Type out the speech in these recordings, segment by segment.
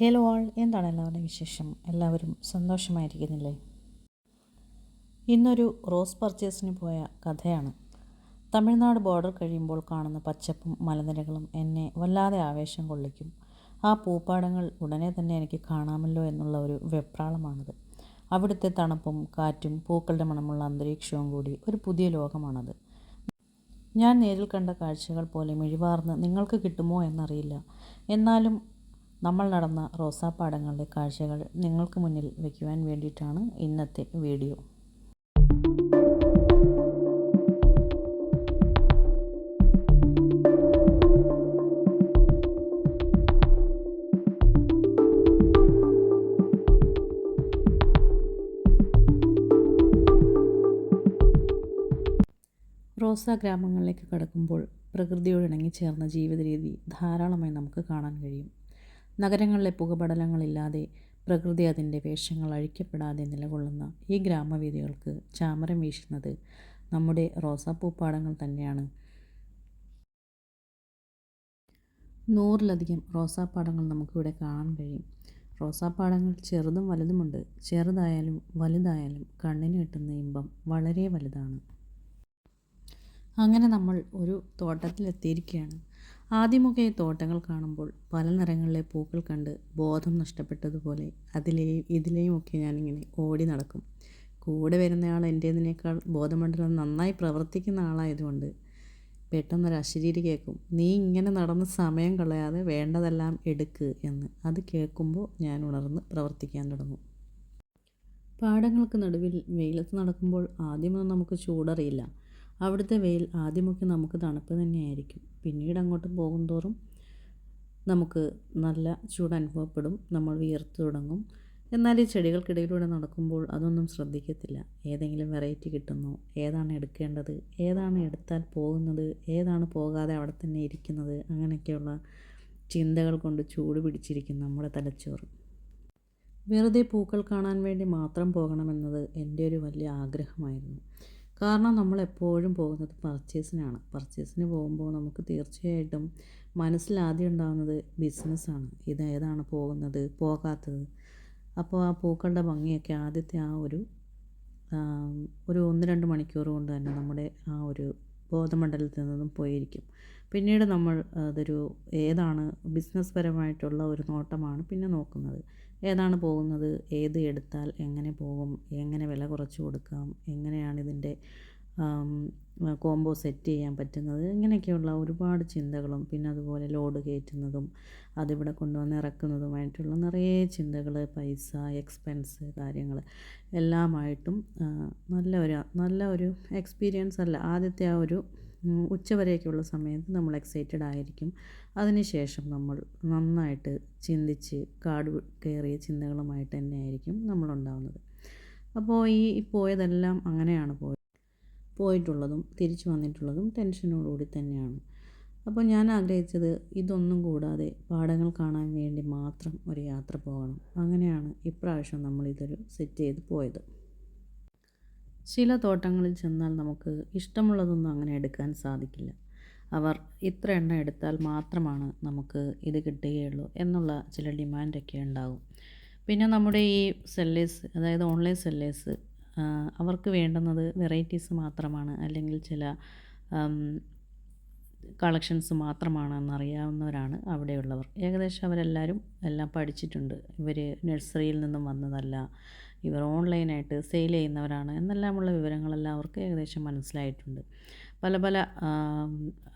Hello ആൾ എന്താണ് എല്ലാവരുടെയും വിശേഷം? എല്ലാവരും സന്തോഷമായിരിക്കുന്നില്ലേ? ഇന്നൊരു റോസ് പർച്ചേസിന് പോയ കഥയാണ്. തമിഴ്നാട് ബോർഡർ കഴിയുമ്പോൾ കാണുന്ന പച്ചപ്പും മലനിരകളും എന്നെ വല്ലാതെ ആവേശം കൊള്ളിക്കും. ആ പൂപ്പാടങ്ങൾ ഉടനെ തന്നെ എനിക്ക് കാണാമല്ലോ എന്നുള്ള ഒരു വെപ്രാളമാണത്. അവിടുത്തെ തണുപ്പും കാറ്റും പൂക്കളുടെ മണമുള്ള അന്തരീക്ഷവും കൂടി ഒരു പുതിയ ലോകമാണത്. ഞാൻ നേരിൽ കണ്ട കാഴ്ചകൾ പോലെ മിഴിവാർന്ന് നിങ്ങൾക്ക് കിട്ടുമോ എന്നറിയില്ല. എന്നാലും നമ്മൾ നടന്ന റോസാപ്പാടങ്ങളുടെ കാഴ്ചകൾ നിങ്ങൾക്ക് മുന്നിൽ വയ്ക്കുവാൻ വേണ്ടിയിട്ടാണ് ഇന്നത്തെ വീഡിയോ. റോസാ ഗ്രാമങ്ങളിലേക്ക് കടക്കുമ്പോൾ പ്രകൃതിയോട് ഇണങ്ങിച്ചേർന്ന ജീവിത രീതി ധാരാളമായി നമുക്ക് കാണാൻ കഴിയും. നഗരങ്ങളിലെ പുകപടലങ്ങളില്ലാതെ പ്രകൃതി അതിന്റെ വേഷങ്ങൾ അഴിക്കപ്പെടാതെ നിലകൊള്ളുന്ന ഈ ഗ്രാമവീഥികൾക്ക് ചാമരം വീശുന്നത് നമ്മുടെ റോസാപ്പൂപ്പാടങ്ങൾ തന്നെയാണ്. നൂറിലധികം റോസാപ്പാടങ്ങൾ നമുക്കിവിടെ കാണാൻ കഴിയും. റോസാപ്പാടങ്ങൾ ചെറുതും വലുതുമുണ്ട്. ചെറുതായാലും വലുതായാലും കണ്ണിന് കിട്ടുന്ന ഇമ്പം വളരെ വലുതാണ്. അങ്ങനെ നമ്മൾ ഒരു തോട്ടത്തിലെത്തിയിരിക്കുകയാണ്. ആദ്യമൊക്കെ തോട്ടങ്ങൾ കാണുമ്പോൾ പല നിറങ്ങളിലെ പൂക്കൾ കണ്ട് ബോധം നഷ്ടപ്പെട്ടതുപോലെ അതിലെയും ഇതിലെയും ഒക്കെ ഞാനിങ്ങനെ ഓടി നടക്കും. കൂടെ വരുന്നയാൾ എന്റേതിനേക്കാൾ ബോധമണ്ഡലം നന്നായി പ്രവർത്തിക്കുന്ന ആളായതുകൊണ്ട് പെട്ടെന്നൊരു അശരീരി കേൾക്കും നീ ഇങ്ങനെ നടന്ന് സമയം കളയാതെ വേണ്ടതെല്ലാം എടുക്ക് എന്ന്. അത് കേൾക്കുമ്പോൾ ഞാൻ ഉണർന്ന് പ്രവർത്തിക്കാൻ തുടങ്ങും. പാടങ്ങൾക്ക് നടുവിൽ വെയിലത്ത് നടക്കുമ്പോൾ ആദ്യമൊന്നും നമുക്ക് ചൂടറിയില്ല. അവിടുത്തെ വെയിൽ ആദ്യമൊക്കെ നമുക്ക് തണുപ്പ് തന്നെയായിരിക്കും. പിന്നീട് അങ്ങോട്ട് പോകുന്തോറും നമുക്ക് നല്ല ചൂട് അനുഭവപ്പെടും. നമ്മൾ വിയർത്ത് തുടങ്ങും. എന്നാൽ ഈ ചെടികൾക്കിടയിലൂടെ നടക്കുമ്പോൾ അതൊന്നും ശ്രദ്ധിക്കത്തില്ല. ഏതെങ്കിലും വെറൈറ്റി കിട്ടുന്നു. ഏതാണ് എടുക്കേണ്ടത്? ഏതാണ് എടുത്താൽ പോകുന്നത്? ഏതാണ് പോകാതെ അവിടെ തന്നെ ഇരിക്കുന്നത്? അങ്ങനെയൊക്കെയുള്ള ചിന്തകൾ കൊണ്ട് ചൂട് പിടിച്ചിരിക്കും നമ്മുടെ തലച്ചോറ്. വെറുതെ പൂക്കൾ കാണാൻ വേണ്ടി മാത്രം പോകണമെന്നത് എന്റെ ഒരു വലിയ ആഗ്രഹമായിരുന്നു. കാരണം നമ്മൾ എപ്പോഴും പോകുന്നത് പർച്ചേസിനാണ് പർച്ചേസിന് പോകുമ്പോൾ നമുക്ക് തീർച്ചയായിട്ടും മനസ്സിലാദ്യം ഉണ്ടാകുന്നത് ബിസിനസ്സാണ് ഇത് ഏതാണ് പോകുന്നത് പോകാത്തത്. അപ്പോൾ ആ പൂക്കളുടെ ഭംഗിയൊക്കെ ആദ്യത്തെ ആ ഒരു ഒരു ഒന്ന് രണ്ട് മണിക്കൂർ കൊണ്ട് തന്നെ നമ്മുടെ ആ ഒരു ബോധമണ്ഡലത്തിൽ നിന്നും പോയിരിക്കും. പിന്നീട് നമ്മൾ അതൊരു ഏതാണ് ബിസിനസ് പരമായിട്ടുള്ള ഒരു നോട്ടമാണ് പിന്നെ നോക്കുന്നത്. ഏതാണ് പോകുന്നത് ഏത് എടുത്താൽ എങ്ങനെ പോകും എങ്ങനെ വില കുറച്ച് കൊടുക്കാം എങ്ങനെയാണ് ഇതിന്റെ കോംബോ സെറ്റ് ചെയ്യാൻ പറ്റുന്നത് ഇങ്ങനെയൊക്കെയുള്ള ഒരുപാട് ചിന്തകളും പിന്നെ അതുപോലെ ലോഡ് കയറ്റുന്നതും അതിവിടെ കൊണ്ടുവന്ന് ഇറക്കുന്നതുമായിട്ടുള്ള നിറയെ ചിന്തകൾ പൈസ എക്സ്പെൻസ് കാര്യങ്ങൾ എല്ലാമായിട്ടും നല്ല ഒരു നല്ല ഒരു എക്സ്പീരിയൻസ് അല്ല. ആദ്യത്തെ ആ ഒരു ഉച്ചവരെയൊക്കെയുള്ള സമയത്ത് നമ്മൾ എക്സൈറ്റഡ് ആയിരിക്കും. അതിനുശേഷം നമ്മൾ നന്നായിട്ട് ചിന്തിച്ച് കാട് കയറിയ ചിന്തകളുമായിട്ട് തന്നെയായിരിക്കും നമ്മളുണ്ടാവുന്നത് അപ്പോൾ ഈ പോയതെല്ലാം അങ്ങനെയാണ് പോയത് പോയിട്ടുള്ളതും തിരിച്ചു വന്നിട്ടുള്ളതും ടെൻഷനോടുകൂടി തന്നെയാണ്. അപ്പോൾ ഞാൻ ആഗ്രഹിച്ചത് ഇതൊന്നും കൂടാതെ പാടങ്ങൾ കാണാൻ വേണ്ടി മാത്രം ഒരു യാത്ര പോകണം. അങ്ങനെയാണ് ഇപ്രാവശ്യം നമ്മളിതൊരു സെറ്റ് ചെയ്ത് പോയത്. ചില തോട്ടങ്ങളിൽ ചെന്നാൽ നമുക്ക് ഇഷ്ടമുള്ളതൊന്നും അങ്ങനെ എടുക്കാൻ സാധിക്കില്ല. അവർ ഇത്ര എണ്ണം എടുത്താൽ മാത്രമാണ് നമുക്ക് ഇത് കിട്ടുകയുള്ളൂ എന്നുള്ള ചില ഡിമാൻഡൊക്കെ ഉണ്ടാകും. പിന്നെ നമ്മുടെ ഈ സെല്ലേഴ്സ് അതായത് ഓൺലൈൻ സെല്ലേഴ്സ് അവർക്ക് വേണ്ടുന്നത് വെറൈറ്റീസ് മാത്രമാണ് അല്ലെങ്കിൽ ചില കളക്ഷൻസ് മാത്രമാണ് എന്നറിയാവുന്നവരാണ് അവിടെയുള്ളവർ. ഏകദേശം അവരെല്ലാവരും എല്ലാം പഠിച്ചിട്ടുണ്ട്. ഇവർ നഴ്സറിയിൽ നിന്നും വന്നതല്ല. ഇവർ ഓൺലൈനായിട്ട് സെയിൽ ചെയ്യുന്നവരാണ് എന്നെല്ലാമുള്ള വിവരങ്ങളെല്ലാം അവർക്ക് ഏകദേശം മനസ്സിലായിട്ടുണ്ട്. പല പല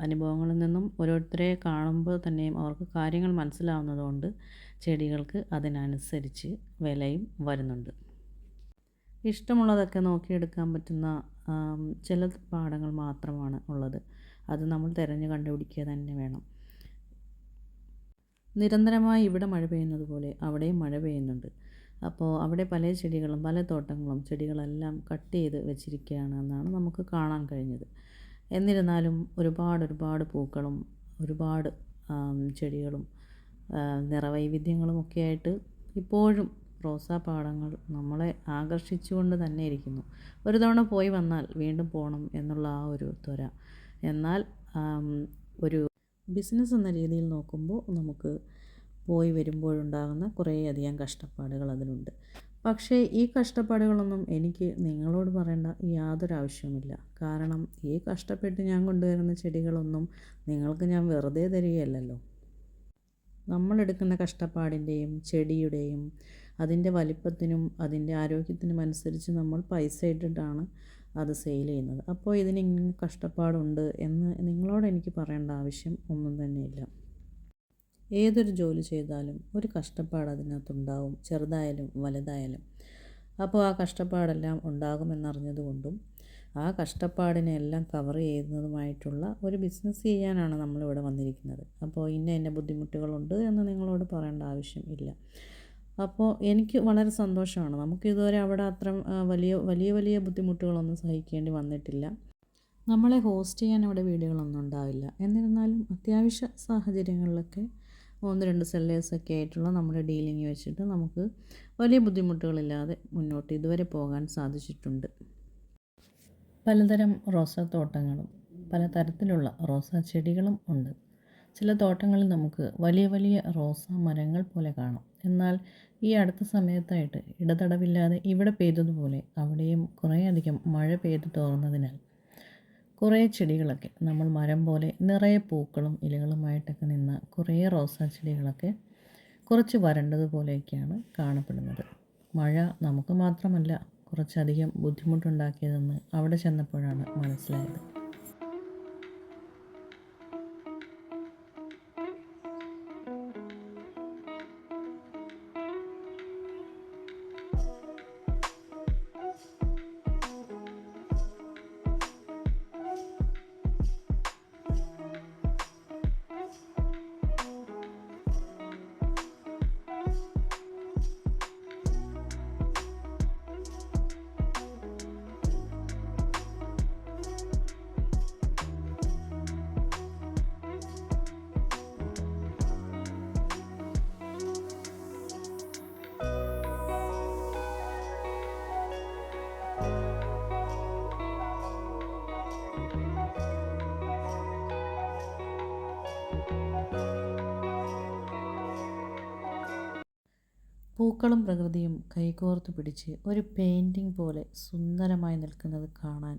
അനുഭവങ്ങളിൽ നിന്നും ഓരോരുത്തരെ കാണുമ്പോൾ തന്നെയും അവർക്ക് കാര്യങ്ങൾ മനസ്സിലാവുന്നതുകൊണ്ട് ചെടികൾക്ക് അതിനനുസരിച്ച് വിലയും വരുന്നുണ്ട്. ഇഷ്ടമുള്ളതൊക്കെ നോക്കിയെടുക്കാൻ പറ്റുന്ന ചില പാടങ്ങൾ മാത്രമാണ് ഉള്ളത്. അത് നമ്മൾ തിരഞ്ഞു കണ്ടുപിടിക്കുക തന്നെ വേണം. നിരന്തരമായി ഇവിടെ മഴ പെയ്യുന്നത് പോലെ അവിടെയും മഴ പെയ്യുന്നുണ്ട്. അപ്പോൾ അവിടെ പല ചെടികളും പല തോട്ടങ്ങളും ചെടികളെല്ലാം കട്ട് ചെയ്ത് വെച്ചിരിക്കുകയാണ് എന്നാണ് നമുക്ക് കാണാൻ കഴിഞ്ഞത്. എന്നിരുന്നാലും ഒരുപാട് ഒരുപാട് പൂക്കളും ഒരുപാട് ചെടികളും നിറവൈവിധ്യങ്ങളും ഒക്കെ ആയിട്ട് ഇപ്പോഴും റോസാപ്പാടങ്ങൾ നമ്മളെ ആകർഷിച്ചുകൊണ്ട് തന്നെ ഇരിക്കുന്നു. ഒരു തവണ പോയി വന്നാൽ വീണ്ടും പോകണം എന്നുള്ള ആ ഒരു ത്വര. എന്നാൽ ഒരു ബിസിനസ് എന്ന രീതിയിൽ നോക്കുമ്പോൾ നമുക്ക് പോയി വരുമ്പോഴുണ്ടാകുന്ന കുറേയധികം കഷ്ടപ്പാടുകൾ അതിലുണ്ട്. പക്ഷേ ഈ കഷ്ടപ്പാടുകളൊന്നും എനിക്ക് നിങ്ങളോട് പറയേണ്ട യാതൊരു ആവശ്യവുമില്ല. കാരണം ഈ കഷ്ടപ്പെട്ട് ഞാൻ കൊണ്ടുവരുന്ന ചെടികളൊന്നും നിങ്ങൾക്ക് ഞാൻ വെറുതെ തരികയല്ലല്ലോ. നമ്മളെടുക്കുന്ന കഷ്ടപ്പാടിന്റെയും ചെടിയുടെയും അതിന്റെ വലിപ്പത്തിനും അതിന്റെ ആരോഗ്യത്തിനും അനുസരിച്ച് നമ്മൾ പൈസ ഇട്ടിട്ടാണ് അത് സെയിൽ ചെയ്യുന്നത്. അപ്പോൾ ഇതിന് ഇങ്ങനെ കഷ്ടപ്പാടുണ്ട് എന്ന് നിങ്ങളോട് എനിക്ക് പറയേണ്ട ആവശ്യം ഒന്നും തന്നെയില്ല. ഏതൊരു ജോലി ചെയ്താലും ഒരു കഷ്ടപ്പാട് അതിനകത്തുണ്ടാവും ചെറുതായാലും വലുതായാലും. അപ്പോൾ ആ കഷ്ടപ്പാടെല്ലാം ഉണ്ടാകുമെന്നറിഞ്ഞതുകൊണ്ടും ആ കഷ്ടപ്പാടിനെ എല്ലാം കവർ ചെയ്യുന്നതുമായിട്ടുള്ള ഒരു ബിസിനസ് ചെയ്യാനാണ് നമ്മളിവിടെ വന്നിരിക്കുന്നത്. അപ്പോൾ ഇന്ന ഇന്ന ബുദ്ധിമുട്ടുകളുണ്ട് എന്ന് നിങ്ങളോട് പറയേണ്ട ആവശ്യം ഇല്ല. അപ്പോൾ എനിക്ക് വളരെ സന്തോഷമാണ്. നമുക്ക് ഇതുവരെ അവിടെ അത്ര വലിയ വലിയ വലിയ ബുദ്ധിമുട്ടുകളൊന്നും സഹിക്കേണ്ടി വന്നിട്ടില്ല. നമ്മളെ ഹോസ്റ്റ് ചെയ്യാൻ അവിടെ വീടുകളൊന്നും ഉണ്ടാവില്ല. എന്നിരുന്നാലും അത്യാവശ്യ സാഹചര്യങ്ങളിലൊക്കെ ഒന്ന് രണ്ട് സെല്ലേഴ്സൊക്കെ ആയിട്ടുള്ള നമ്മുടെ ഡീലിംഗ് വെച്ചിട്ട് നമുക്ക് വലിയ ബുദ്ധിമുട്ടുകളില്ലാതെ മുന്നോട്ട് ഇതുവരെ പോകാൻ സാധിച്ചിട്ടുണ്ട്. പലതരം റോസാ റോസാത്തോട്ടങ്ങളും പലതരത്തിലുള്ള റോസാ ചെടികളും ഉണ്ട്. ചില തോട്ടങ്ങളിൽ നമുക്ക് വലിയ വലിയ റോസാ മരങ്ങൾ പോലെ കാണാം. എന്നാൽ ഈ അടുത്ത സമയത്തായിട്ട് ഇടതടവില്ലാതെ ഇവിടെ പെയ്തതുപോലെ അവിടെയും കുറേയധികം മഴ പെയ്തു തോർന്നതിനാൽ കുറേ ചെടികളൊക്കെ നമ്മൾ മരം പോലെ നിറയെ പൂക്കളും ഇലകളുമായിട്ടൊക്കെ നിന്ന കുറേ റോസാ ചെടികളൊക്കെ കുറച്ച് വരണ്ടതുപോലെയൊക്കെയാണ് കാണപ്പെടുന്നത്. മഴ നമുക്ക് മാത്രമല്ല കുറച്ചധികം ബുദ്ധിമുട്ടുണ്ടാക്കിയതെന്ന് അവിടെ ചെന്നപ്പോഴാണ് മനസ്സിലായത്. പൂക്കളും പ്രകൃതിയും കൈകോർത്ത് പിടിച്ച് ഒരു പെയിന്റിങ് പോലെ സുന്ദരമായി നിൽക്കുന്നത് കാണാൻ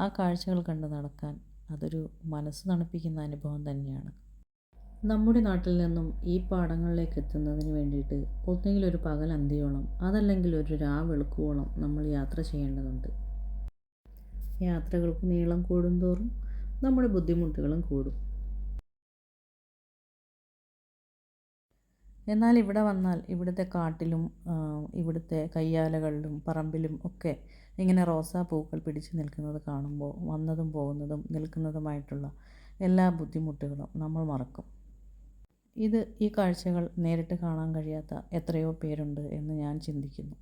ആ കാഴ്ചകൾ കണ്ട് നടക്കാൻ അതൊരു മനസ്സ് തണുപ്പിക്കുന്ന അനുഭവം തന്നെയാണ്. നമ്മുടെ നാട്ടിൽ നിന്നും ഈ പാടങ്ങളിലേക്ക് എത്തുന്നതിന് വേണ്ടിയിട്ട് ഒന്നെങ്കിൽ ഒരു പകൽ അന്തിയോളം അതല്ലെങ്കിൽ ഒരു രാവെളുക്കുവോളം നമ്മൾ യാത്ര ചെയ്യേണ്ടതുണ്ട്. യാത്രകൾക്ക് നീളം കൂടുന്തോറും നമ്മുടെ ബുദ്ധിമുട്ടുകളും കൂടും. എന്നാൽ ഇവിടെ വന്നാൽ ഇവിടുത്തെ കാട്ടിലും ഇവിടുത്തെ കയ്യാലകളിലും പറമ്പിലും ഒക്കെ ഇങ്ങനെ റോസാപ്പൂക്കൾ പിടിച്ചു നിൽക്കുന്നത് കാണുമ്പോൾ വന്നതും പോകുന്നതും നിൽക്കുന്നതുമായിട്ടുള്ള എല്ലാ ബുദ്ധിമുട്ടുകളും നമ്മൾ മറക്കും. ഇത് ഈ കാഴ്ചകൾ നേരിട്ട് കാണാൻ കഴിയാത്ത എത്രയോ പേരുണ്ട് എന്ന് ഞാൻ ചിന്തിക്കുന്നു.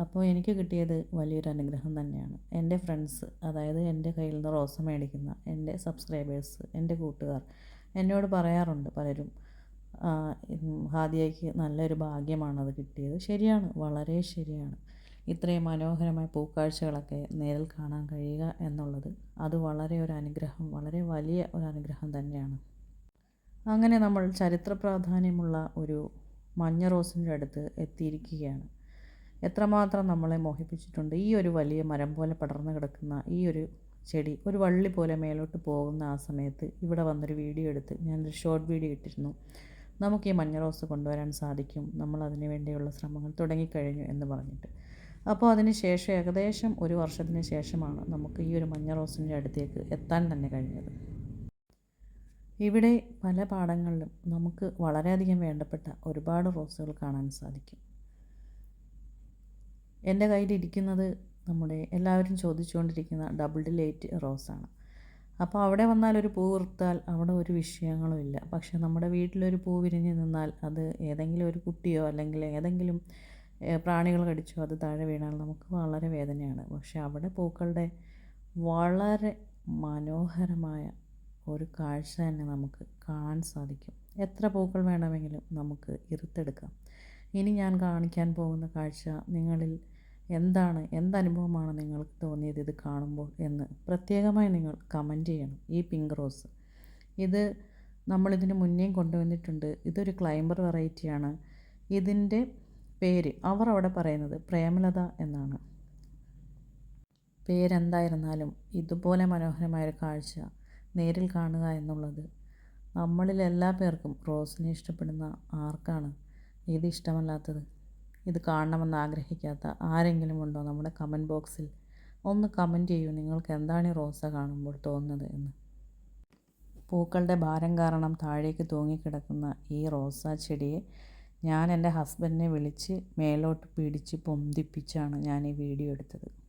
അപ്പോൾ എനിക്ക് കിട്ടിയത് വലിയൊരു അനുഗ്രഹം തന്നെയാണ്. എന്റെ ഫ്രണ്ട്സ് അതായത് എന്റെ കയ്യിൽ നിന്ന് റോസ മേടിക്കുന്ന എന്റെ സബ്സ്ക്രൈബേഴ്സ് എന്റെ കൂട്ടുകാർ എന്നോട് പറയാറുണ്ട് പലരും ഹാദിയയ്ക്ക് നല്ലൊരു ഭാഗ്യമാണത് കിട്ടിയത്. ശരിയാണ് വളരെ ശരിയാണ്. ഇത്രയും മനോഹരമായ പൂക്കാഴ്ചകളൊക്കെ നേരിൽ കാണാൻ കഴിയുക എന്നുള്ളത് അത് വളരെ ഒരു അനുഗ്രഹം വളരെ വലിയ ഒരു അനുഗ്രഹം തന്നെയാണ്. അങ്ങനെ നമ്മൾ ചരിത്ര പ്രാധാന്യമുള്ള ഒരു മഞ്ഞ റോസിന്റെ അടുത്ത് എത്തിയിരിക്കുകയാണ്. എത്രമാത്രം നമ്മളെ മോഹിപ്പിച്ചിട്ടുണ്ട്. ഈ ഒരു വലിയ മരം പോലെ പടർന്നു കിടക്കുന്ന ഈ ഒരു ചെടി ഒരു വള്ളി പോലെ മേലോട്ട് പോകുന്ന ആ സമയത്ത് ഇവിടെ വന്നൊരു വീഡിയോ എടുത്ത് ഞാനൊരു ഷോർട്ട് വീഡിയോ ഇട്ടിരുന്നു. നമുക്ക് ഈ മഞ്ഞ റോസ് കൊണ്ടുവരാൻ സാധിക്കും. നമ്മൾ അതിനു വേണ്ടിയുള്ള ശ്രമങ്ങൾ തുടങ്ങിക്കഴിഞ്ഞു എന്ന് പറഞ്ഞിട്ട്. അപ്പോൾ അതിന് ശേഷം ഏകദേശം ഒരു വർഷത്തിന് ശേഷമാണ് നമുക്ക് ഈ ഒരു മഞ്ഞ റോസിന്റെ അടുത്തേക്ക് എത്താൻ തന്നെ കഴിഞ്ഞത്. ഇവിടെ പല പാടങ്ങളിലും നമുക്ക് വളരെയധികം വേണ്ടപ്പെട്ട ഒരുപാട് റോസുകൾ കാണാൻ സാധിക്കും. എന്റെ കയ്യിലിരിക്കുന്നത് നമ്മുടെ എല്ലാവരും ചോദിച്ചുകൊണ്ടിരിക്കുന്ന ഡബിൾ ഡിലേറ്റ് റോസാണ്. അപ്പോൾ അവിടെ വന്നാൽ ഒരു പൂ വൃത്താൽ അവിടെ ഒരു വിഷയങ്ങളും ഇല്ല. പക്ഷെ നമ്മുടെ വീട്ടിലൊരു പൂ വിരിഞ്ഞ് നിന്നാൽ അത് ഏതെങ്കിലും ഒരു കുട്ടിയോ അല്ലെങ്കിൽ ഏതെങ്കിലും പ്രാണികൾ കടിച്ചോ അത് താഴെ വീണാൽ നമുക്ക് വളരെ വേദനയാണ്. പക്ഷെ അവിടെ പൂക്കളുടെ വളരെ മനോഹരമായ ഒരു കാഴ്ച തന്നെ നമുക്ക് കാണാൻ സാധിക്കും. എത്ര പൂക്കൾ വേണമെങ്കിലും നമുക്ക് ഇറുത്തെടുക്കാം ഇനി ഞാൻ കാണിക്കാൻ പോകുന്ന കാഴ്ച നിങ്ങളിൽ എന്താണ് എന്തനുഭവമാണ് നിങ്ങൾക്ക് തോന്നിയത് ഇത് കാണുമ്പോൾ എന്ന് പ്രത്യേകമായി നിങ്ങൾ കമന്റ് ചെയ്യണം. ഈ പിങ്ക് റോസ് ഇത് നമ്മളിതിന് മുന്നേയും കൊണ്ടുവന്നിട്ടുണ്ട്. ഇതൊരു ക്ലൈംബർ വെറൈറ്റിയാണ് ഇതിന്റെ പേര് അവർ അവിടെ പറയുന്നത് പ്രേമലത എന്നാണ്. പേരെന്തായിരുന്നാലും ഇതുപോലെ മനോഹരമായൊരു കാഴ്ച നേരിൽ കാണുക എന്നുള്ളത് നമ്മളിൽ എല്ലാ പേർക്കും റോസിനെ ഇഷ്ടപ്പെടുന്ന ആർക്കാണ്? ഇത് ഇഷ്ടമല്ലാത്തത്? ഇത് കാണണമെന്ന് ആഗ്രഹിക്കാത്ത ആരെങ്കിലും ഉണ്ടോ നമ്മുടെ കമന്റ് ബോക്സിൽ ഒന്ന് കമന്റ് ചെയ്യൂ. നിങ്ങൾക്ക് എന്താണ് ഈ റോസ കാണുമ്പോൾ തോന്നുന്നത് എന്ന്. പൂക്കളുടെ ഭാരം കാരണം താഴേക്ക് തൂങ്ങിക്കിടക്കുന്ന ഈ റോസ ചെടിയെ ഞാൻ എന്റെ ഹസ്ബൻഡിനെ വിളിച്ച് മേലോട്ട് പിടിച്ച് പൊന്തിപ്പിച്ചാണ് ഞാൻ ഈ വീഡിയോ എടുത്തത്.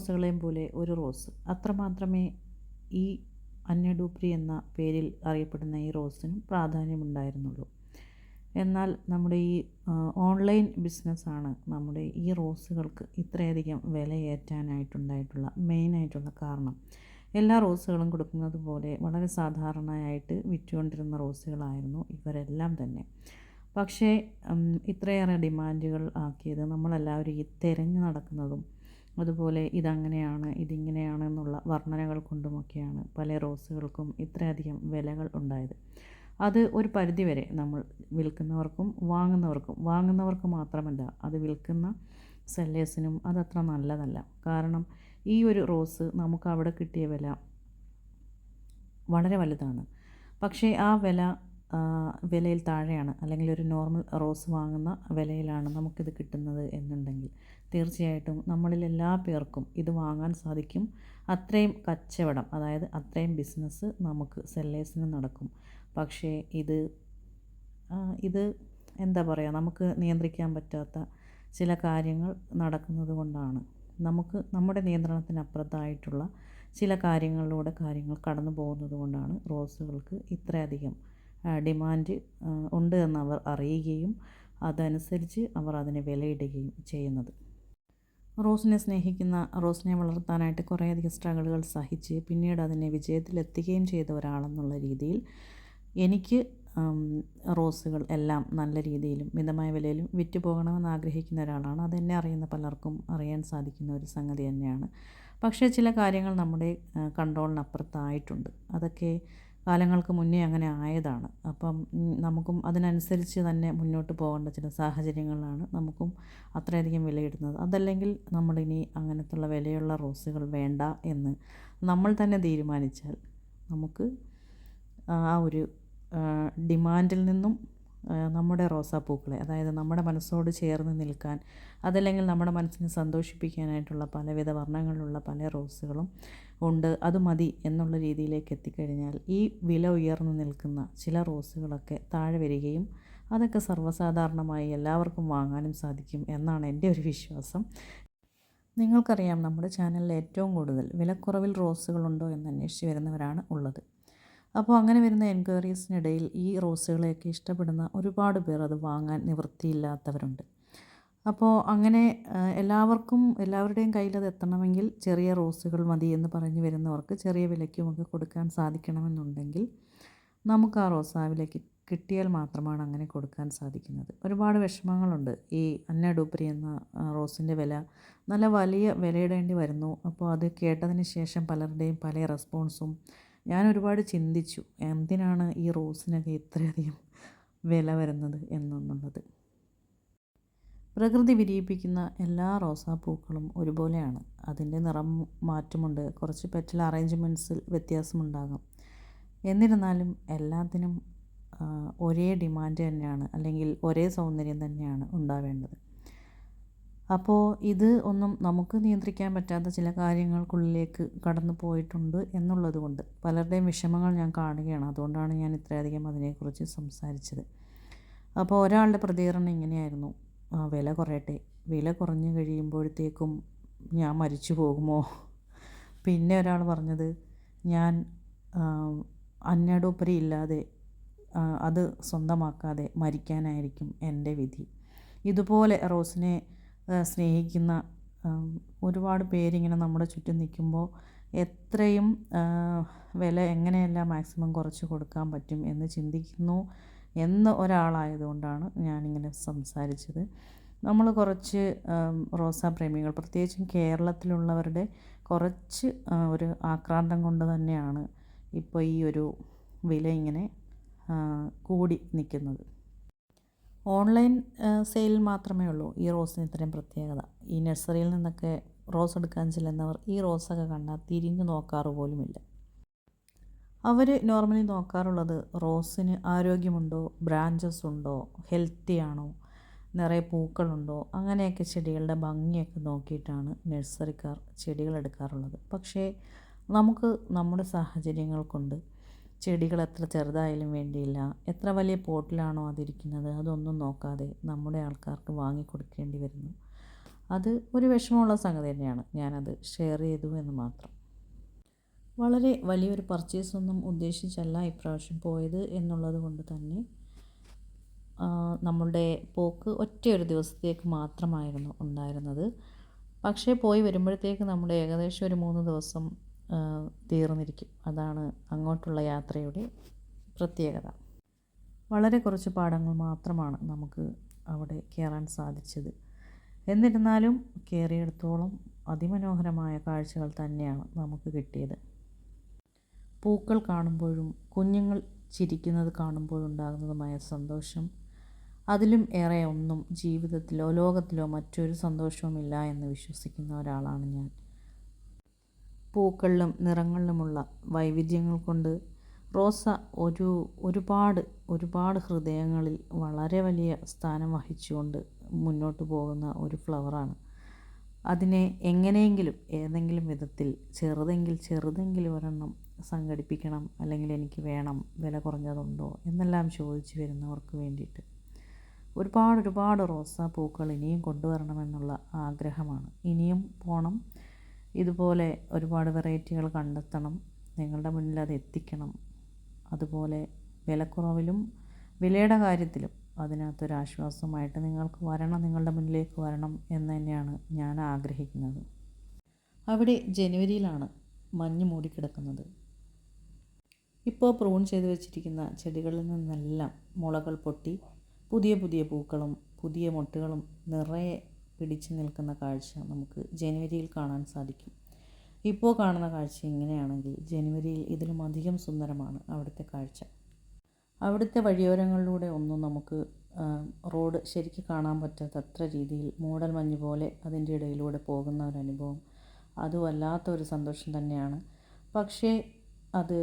റോസുകളെയും പോലെ ഒരു റോസ്. അത്രമാത്രമേ ഈ അന്യഡൂപ്രി എന്ന പേരിൽ അറിയപ്പെടുന്ന ഈ റോസിനും പ്രാധാന്യമുണ്ടായിരുന്നുള്ളൂ. എന്നാൽ നമ്മുടെ ഈ ഓൺലൈൻ ബിസിനസ്സാണ് നമ്മുടെ ഈ റോസുകൾക്ക് ഇത്രയധികം വിലയേറ്റാനായിട്ടുണ്ടായിട്ടുള്ള മെയിനായിട്ടുള്ള കാരണം. എല്ലാ റോസുകളും കൊടുക്കുന്നത് പോലെ വളരെ സാധാരണയായിട്ട് വിറ്റുകൊണ്ടിരുന്ന റോസുകളായിരുന്നു ഇവരെല്ലാം തന്നെ. പക്ഷേ ഇത്രയേറെ ഡിമാൻഡുകൾ ആക്കിയത് നമ്മളെല്ലാവരും ഈ തിരഞ്ഞു നടക്കുന്നതും അതുപോലെ ഇതങ്ങനെയാണ് ഇതിങ്ങനെയാണ് എന്നുള്ള വർണനകൾ കൊണ്ടുമൊക്കെയാണ് പല റോസുകൾക്കും ഇത്രയധികം വിലകൾ ഉണ്ടായത്. അത് ഒരു പരിധിവരെ നമ്മൾ വിൽക്കുന്നവർക്കും വാങ്ങുന്നവർക്കും വാങ്ങുന്നവർക്ക് മാത്രമല്ല അത് വിൽക്കുന്ന സെല്ലേഴ്സിനും അതത്ര നല്ലതല്ല. കാരണം ഈ ഒരു റോസ് നമുക്ക് അവിടെ കിട്ടിയ വില വളരെ വലുതാണ്. പക്ഷേ ആ വില വിലയിൽ താഴെയാണ്. അല്ലെങ്കിൽ ഒരു നോർമൽ റോസ് വാങ്ങുന്ന വിലയിലാണ് നമുക്കിത് കിട്ടുന്നത് എന്നുണ്ടെങ്കിൽ. തീർച്ചയായിട്ടും നമ്മളിൽ എല്ലാ പേർക്കും ഇത് വാങ്ങാൻ സാധിക്കും. അത്രയും കച്ചവടം അതായത് അത്രയും ബിസിനസ് നമുക്ക് സെല്ലേഴ്സിന് നടക്കും. പക്ഷേ ഇത് ഇത് എന്താ പറയുക നമുക്ക് നിയന്ത്രിക്കാൻ പറ്റാത്ത ചില കാര്യങ്ങൾ നടക്കുന്നത് കൊണ്ടാണ്. നമുക്ക് നമ്മുടെ നിയന്ത്രണത്തിനപ്പുറത്തായിട്ടുള്ള ചില കാര്യങ്ങളിലൂടെ കാര്യങ്ങൾ കടന്നു പോകുന്നത് കൊണ്ടാണ് റോസുകൾക്ക് ഇത്രയധികം ഡിമാൻഡ് ഉണ്ട് എന്ന് അവർ അറിയുകയും അതനുസരിച്ച് അവർ അതിന് വിലയിടുകയും ചെയ്യുന്നത്. റോസിനെ സ്നേഹിക്കുന്ന റോസിനെ വളർത്താനായിട്ട് കുറേയധികം സ്ട്രഗിളുകൾ സഹിച്ച് പിന്നീട് അതിനെ വിജയത്തിലെത്തുകയും ചെയ്ത ഒരാളെന്നുള്ള രീതിയിൽ എനിക്ക് റോസുകൾ എല്ലാം നല്ല രീതിയിലും മിതമായ വിലയിലും വിറ്റ് പോകണമെന്ന് ആഗ്രഹിക്കുന്ന ഒരാളാണ്. അതെന്നെ അറിയുന്ന പലർക്കും അറിയാൻ സാധിക്കുന്ന ഒരു സംഗതി തന്നെയാണ്. പക്ഷേ ചില കാര്യങ്ങൾ നമ്മുടെ കൺട്രോളിനപ്പുറത്തായിട്ടുണ്ട് അതൊക്കെ കാലങ്ങൾക്ക് മുന്നേ അങ്ങനെ ആയതാണ്. അപ്പം നമുക്കും അതിനനുസരിച്ച് തന്നെ മുന്നോട്ട് പോകേണ്ട ചില സാഹചര്യങ്ങളാണ് നമുക്കും അത്രയധികം വിലയിടുന്നത്. അതല്ലെങ്കിൽ നമ്മളിനി അങ്ങനത്തുള്ള വിലയുള്ള റോസുകൾ വേണ്ട എന്ന് നമ്മൾ തന്നെ തീരുമാനിച്ചാൽ നമുക്ക് ആ ഒരു ഡിമാൻഡിൽ നിന്നും നമ്മുടെ റോസാപ്പൂക്കളെ അതായത് നമ്മുടെ മനസ്സോട് ചേർന്ന് നിൽക്കാൻ അതല്ലെങ്കിൽ നമ്മുടെ മനസ്സിനെ സന്തോഷിപ്പിക്കാനായിട്ടുള്ള പലവിധ വർണങ്ങളിലുള്ള പല റോസുകളും ഉണ്ട്. അത് മതി എന്നുള്ള രീതിയിലേക്ക് എത്തിക്കഴിഞ്ഞാൽ ഈ വില ഉയർന്നു നിൽക്കുന്ന ചില റോസുകളൊക്കെ താഴെ വരികയും അതൊക്കെ സർവസാധാരണമായി എല്ലാവർക്കും വാങ്ങാനും സാധിക്കും എന്നാണ് എന്റെ ഒരു വിശ്വാസം. നിങ്ങൾക്കറിയാം നമ്മുടെ ചാനലിൽ ഏറ്റവും കൂടുതൽ വിലക്കുറവിൽ റോസുകളുണ്ടോ എന്ന് അന്വേഷിച്ച് വരുന്നവരാണ് ഉള്ളത്. അപ്പോൾ അങ്ങനെ വരുന്ന എൻക്വയറീസിനിടയിൽ ഈ റോസുകളെയൊക്കെ ഇഷ്ടപ്പെടുന്ന ഒരുപാട് പേർ അത് വാങ്ങാൻ നിവൃത്തിയില്ലാത്തവരുണ്ട്. അപ്പോൾ അങ്ങനെ എല്ലാവർക്കും എല്ലാവരുടെയും കയ്യിൽ അത് എത്തണമെങ്കിൽ ചെറിയ റോസുകൾ മതി എന്ന് പറഞ്ഞു വരുന്നവർക്ക് ചെറിയ വിലയ്ക്കുമൊക്കെ കൊടുക്കാൻ സാധിക്കണമെന്നുണ്ടെങ്കിൽ നമുക്ക് ആ റോസാവിലേക്ക് കിട്ടിയാൽ മാത്രമാണ് അങ്ങനെ കൊടുക്കാൻ സാധിക്കുന്നത്. ഒരുപാട് വിഷമങ്ങളുണ്ട്. ഈ അന്നഡൂപ്പരി എന്ന റോസിന്റെ വില നല്ല വലിയ വിലയിടേണ്ടി വരുന്നു. അപ്പോൾ അത് കേട്ടതിന് ശേഷം പലരുടെയും പല റെസ്പോൺസും ഞാൻ ഒരുപാട് ചിന്തിച്ചു എന്തിനാണ് ഈ റോസിനൊക്കെ ഇത്രയധികം വില വരുന്നത് എന്നുള്ളത്. പ്രകൃതി വിരിയിപ്പിക്കുന്ന എല്ലാ റോസാപ്പൂക്കളും ഒരുപോലെയാണ്. അതിന്റെ നിറം മാറ്റമുണ്ട്. കുറച്ച് പെറ്റൽ അറേഞ്ച്മെന്റ്സിൽ വ്യത്യാസമുണ്ടാകാം. എന്നിരുന്നാലും എല്ലാത്തിനും ഒരേ ഡിമാൻഡ് തന്നെയാണ്. അല്ലെങ്കിൽ ഒരേ സൗന്ദര്യം തന്നെയാണ് ഉണ്ടാവേണ്ടത്. അപ്പോൾ ഇത് ഒന്നും നമുക്ക് നിയന്ത്രിക്കാൻ പറ്റാത്ത ചില കാര്യങ്ങൾക്കുള്ളിലേക്ക് കടന്നു പോയിട്ടുണ്ട് എന്നുള്ളത് കൊണ്ട് പലരുടെയും വിഷമങ്ങൾ ഞാൻ കാണുകയാണ്. അതുകൊണ്ടാണ് ഞാൻ ഇത്രയധികം അതിനെക്കുറിച്ച് സംസാരിച്ചത്. അപ്പോൾ ഒരാളുടെ പ്രതികരണം ഇങ്ങനെയായിരുന്നു. "ആ, വില കുറയട്ടെ. വില കുറഞ്ഞു കഴിയുമ്പോഴത്തേക്കും ഞാൻ മരിച്ചു പോകുമോ? പിന്നെ ഒരാൾ പറഞ്ഞത് ഞാൻ അന്നഡോപ്പരി ഇല്ലാതെ അത് സ്വന്തമാക്കാതെ മരിക്കാനായിരിക്കും എന്റെ വിധി. ഇതുപോലെ റോസിനെ സ്നേഹിക്കുന്ന ഒരുപാട് പേരിങ്ങനെ നമ്മുടെ ചുറ്റും നിൽക്കുമ്പോൾ എത്രയും വില എങ്ങനെയെല്ലാം മാക്സിമം കുറച്ച് കൊടുക്കാൻ പറ്റും എന്ന് ചിന്തിക്കുന്നു. എന്ന് ഒരാളായതുകൊണ്ടാണ് ഞാനിങ്ങനെ സംസാരിച്ചത്. നമ്മൾ കുറച്ച് റോസാപ്രേമികൾ റോസാ പ്രേമികൾ പ്രത്യേകിച്ചും കേരളത്തിലുള്ളവരുടെ കുറച്ച് ഒരു ആക്രാന്തം കൊണ്ട് തന്നെയാണ് ഇപ്പോൾ ഈ ഒരു വില ഇങ്ങനെ കൂടി നിൽക്കുന്നത്. ഓൺലൈൻ സെയിൽ മാത്രമേ ഉള്ളൂ ഈ റോസിന് ഇത്രയും പ്രത്യേകത. ഈ നഴ്സറിയിൽ നിന്നൊക്കെ റോസ് എടുക്കാൻ ചെല്ലുന്നവർ ഈ റോസൊക്കെ കണ്ടാൽ തിരിഞ്ഞു നോക്കാറ് പോലുമില്ല. അവർ നോർമലി നോക്കാറുള്ളത് റോസിന് ആരോഗ്യമുണ്ടോ ബ്രാഞ്ചസ് ഉണ്ടോ ഹെൽത്തി ആണോ നിറയെ പൂക്കളുണ്ടോ അങ്ങനെയൊക്കെ ചെടികളുടെ ഭംഗിയൊക്കെ നോക്കിയിട്ടാണ് നഴ്സറിക്കാർ ചെടികൾ എടുക്കാറുള്ളത്. പക്ഷേ നമുക്ക് നമ്മുടെ സാഹചര്യങ്ങൾ കൊണ്ട് ചെടികൾ എത്ര ചെറുതായാലും വേണ്ടിയില്ല എത്ര വലിയ പോട്ടിലാണോ അതിരിക്കുന്നത് അതൊന്നും നോക്കാതെ നമ്മുടെ ആൾക്കാർക്ക് വാങ്ങിക്കൊടുക്കേണ്ടി വരുന്നു. അത് ഒരു വിഷമമുള്ള സംഗതി തന്നെയാണ്. ഞാനത് ഷെയർ ചെയ്തു എന്ന് മാത്രം. വളരെ വലിയൊരു പർച്ചേസ് ഒന്നും ഉദ്ദേശിച്ചല്ല ഇപ്രാവശ്യം പോയത് എന്നുള്ളത് കൊണ്ട് തന്നെ. നമ്മളുടെ പോക്ക് ഒറ്റയൊരു ദിവസത്തേക്ക് മാത്രമായിരുന്നു ഉണ്ടായിരുന്നത്. പക്ഷേ പോയി വരുമ്പോഴത്തേക്ക് നമ്മുടെ ഏകദേശം ഒരു മൂന്ന് ദിവസം തീർന്നിരിക്കും. അതാണ് അങ്ങോട്ടുള്ള യാത്രയുടെ പ്രത്യേകത. വളരെ കുറച്ച് പാടങ്ങൾ മാത്രമാണ് നമുക്ക് അവിടെ കയറാൻ സാധിച്ചത്. എന്നിരുന്നാലും കയറിയിടത്തോളം അതിമനോഹരമായ കാഴ്ചകൾ തന്നെയാണ് നമുക്ക് കിട്ടിയത്. പൂക്കൾ കാണുമ്പോഴും കുഞ്ഞുങ്ങൾ ചിരിക്കുന്നത് കാണുമ്പോഴുണ്ടാകുന്നതുമായ സന്തോഷം. അതിലും ഏറെ ഒന്നും ജീവിതത്തിലോ ലോകത്തിലോ മറ്റൊരു സന്തോഷവുമില്ല എന്ന് വിശ്വസിക്കുന്ന ഒരാളാണ് ഞാൻ. പൂക്കളിലും നിറങ്ങളിലുമുള്ള വൈവിധ്യങ്ങൾ കൊണ്ട് റോസ ഒരു ഒരുപാട് ഒരുപാട് ഹൃദയങ്ങളിൽ വളരെ വലിയ സ്ഥാനം വഹിച്ചുകൊണ്ട് മുന്നോട്ട് പോകുന്ന ഒരു ഫ്ലവറാണ്. അതിനെ എങ്ങനെയെങ്കിലും ഏതെങ്കിലും വിധത്തിൽ ചെറുതെങ്കിൽ ചെറുതെങ്കിലും ഒരെണ്ണം സംഘടിപ്പിക്കണം അല്ലെങ്കിൽ എനിക്ക് വേണം വില കുറഞ്ഞതുണ്ടോ എന്നെല്ലാം ചോദിച്ചു വരുന്നവർക്ക് വേണ്ടിയിട്ട്. ഒരുപാട് ഒരുപാട് റോസാ പൂക്കൾ ഇനിയും കൊണ്ടുവരണമെന്നുള്ള ആഗ്രഹമാണ്. ഇനിയും പോകണം ഇതുപോലെ ഒരുപാട് വെറൈറ്റികൾ കണ്ടെത്തണം. നിങ്ങളുടെ മുന്നിൽ അത് എത്തിക്കണം. അതുപോലെ വിലക്കുറവിലും വിലയുടെ കാര്യത്തിലും അതിനകത്തൊരാശ്വാസമായിട്ട് നിങ്ങൾക്ക് വരണം നിങ്ങളുടെ മുന്നിലേക്ക് വരണം എന്ന് തന്നെയാണ് ഞാൻ ആഗ്രഹിക്കുന്നത്. അവിടെ ജനുവരിയിലാണ് മഞ്ഞ് മൂടിക്കിടക്കുന്നത്. ഇപ്പോൾ പ്രൂൺ ചെയ്ത് വെച്ചിരിക്കുന്ന ചെടികളിൽ നിന്നെല്ലാം മുളകൾ പൊട്ടി പുതിയ പുതിയ പൂക്കളും പുതിയ മുട്ടകളും നിറയെ പിടിച്ചു നിൽക്കുന്ന കാഴ്ച നമുക്ക് ജനുവരിയിൽ കാണാൻ സാധിക്കും. ഇപ്പോൾ കാണുന്ന കാഴ്ച ഇങ്ങനെയാണെങ്കിൽ ജനുവരിയിൽ ഇതിലും അധികം സുന്ദരമാണ് അവിടുത്തെ കാഴ്ച. അവിടുത്തെ വഴിയോരങ്ങളിലൂടെ ഒന്നും നമുക്ക് റോഡ് ശരിക്ക് കാണാൻ പറ്റാത്തത്ര രീതിയിൽ മൂടൽ മഞ്ഞ് പോലെ അതിന്റെ ഇടയിലൂടെ പോകുന്ന ഒരു അനുഭവം അതും വല്ലാത്ത ഒരു സന്തോഷം തന്നെയാണ്. പക്ഷേ അത്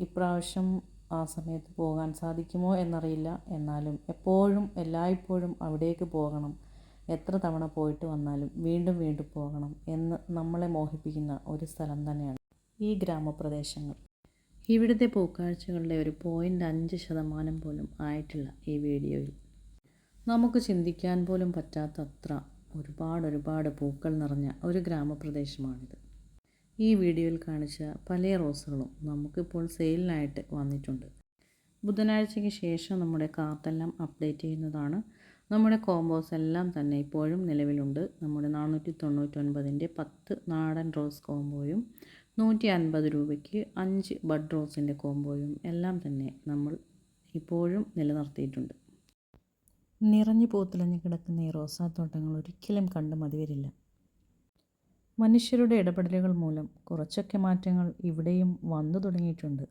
ഇപ്രാവശ്യം ആ സമയത്ത് പോകാൻ സാധിക്കുമോ എന്നറിയില്ല. എന്നാലും എപ്പോഴും എല്ലായ്പ്പോഴും അവിടേക്ക് പോകണം. എത്ര തവണ പോയിട്ട് വന്നാലും വീണ്ടും വീണ്ടും പോകണം എന്ന് നമ്മളെ മോഹിപ്പിക്കുന്ന ഒരു സ്ഥലം തന്നെയാണ് ഈ ഗ്രാമപ്രദേശങ്ങൾ. ഇവിടുത്തെ പൂക്കാഴ്ചകളുടെ ഒരു പോയിന്റ് അഞ്ച് ശതമാനം പോലും ആയിട്ടില്ല ഈ വീഡിയോയിൽ നമുക്ക് ചിന്തിക്കാൻ പോലും പറ്റാത്തത്ര ഒരുപാട് ഒരുപാട് പൂക്കൾ നിറഞ്ഞ ഒരു ഗ്രാമപ്രദേശമാണിത്. ഈ വീഡിയോയിൽ കാണിച്ച പല റോസുകളും നമുക്കിപ്പോൾ സെയിലിനായിട്ട് വന്നിട്ടുണ്ട്. ബുധനാഴ്ചയ്ക്ക് ശേഷം നമ്മുടെ കാർത്തെല്ലാം അപ്ഡേറ്റ് ചെയ്യുന്നതാണ്. നമ്മുടെ കോംബോസ് എല്ലാം തന്നെ ഇപ്പോഴും നിലവിലുണ്ട്. നമ്മുടെ നാനൂറ്റി തൊണ്ണൂറ്റൊൻപതിന്റെ പത്ത് നാടൻ റോസ് കോംബോയും നൂറ്റി അൻപത് രൂപയ്ക്ക് അഞ്ച് ബഡ് റോസിന്റെ കോംബോയും എല്ലാം തന്നെ നമ്മൾ ഇപ്പോഴും നിലനിർത്തിയിട്ടുണ്ട്. നിറഞ്ഞു പൂത്തുലഞ്ഞ് കിടക്കുന്ന ഈ റോസാത്തോട്ടങ്ങൾ ഒരിക്കലും കണ്ടു മതി വരില്ല മനുഷ്യരുടെ ഇടപെടലുകൾ മൂലം കുറച്ചൊക്കെ മാറ്റങ്ങൾ ഇവിടെയും വന്നു തുടങ്ങിയിട്ടുണ്ട്.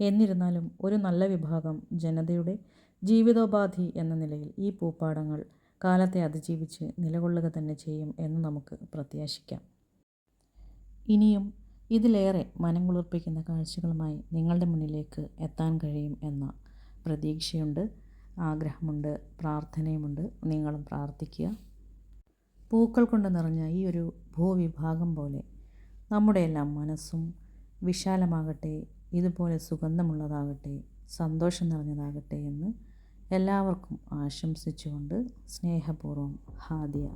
എന്നിരുന്നാലും ഒരു നല്ല വിഭാഗം ജനതയുടെ ജീവിതോപാധി എന്ന നിലയിൽ ഈ പൂപ്പാടങ്ങൾ കാലത്തെ അതിജീവിച്ച് നിലകൊള്ളുക തന്നെ ചെയ്യും എന്ന് നമുക്ക് പ്രത്യാശിക്കാം. ഇനിയും ഇതിലേറെ മനം കുളിർപ്പിക്കുന്ന കാഴ്ചകളുമായി നിങ്ങളുടെ മുന്നിലേക്ക് എത്താൻ കഴിയും എന്ന പ്രതീക്ഷയുണ്ട് ആഗ്രഹമുണ്ട് പ്രാർത്ഥനയുമുണ്ട്. നിങ്ങളും പ്രാർത്ഥിക്കുക. പൂക്കൾ കൊണ്ട് നിറഞ്ഞ ഈ ഒരു ഭൂവിഭാഗം പോലെ നമ്മുടെ എല്ലാം മനസ്സും വിശാലമാകട്ടെ ഇതുപോലെ സുഗന്ധമുള്ളതാകട്ടെ സന്തോഷം നിറഞ്ഞതാകട്ടെ എന്ന് എല്ലാവർക്കും ആശംസിച്ചുകൊണ്ട് സ്നേഹപൂർവം ഹാദിയ.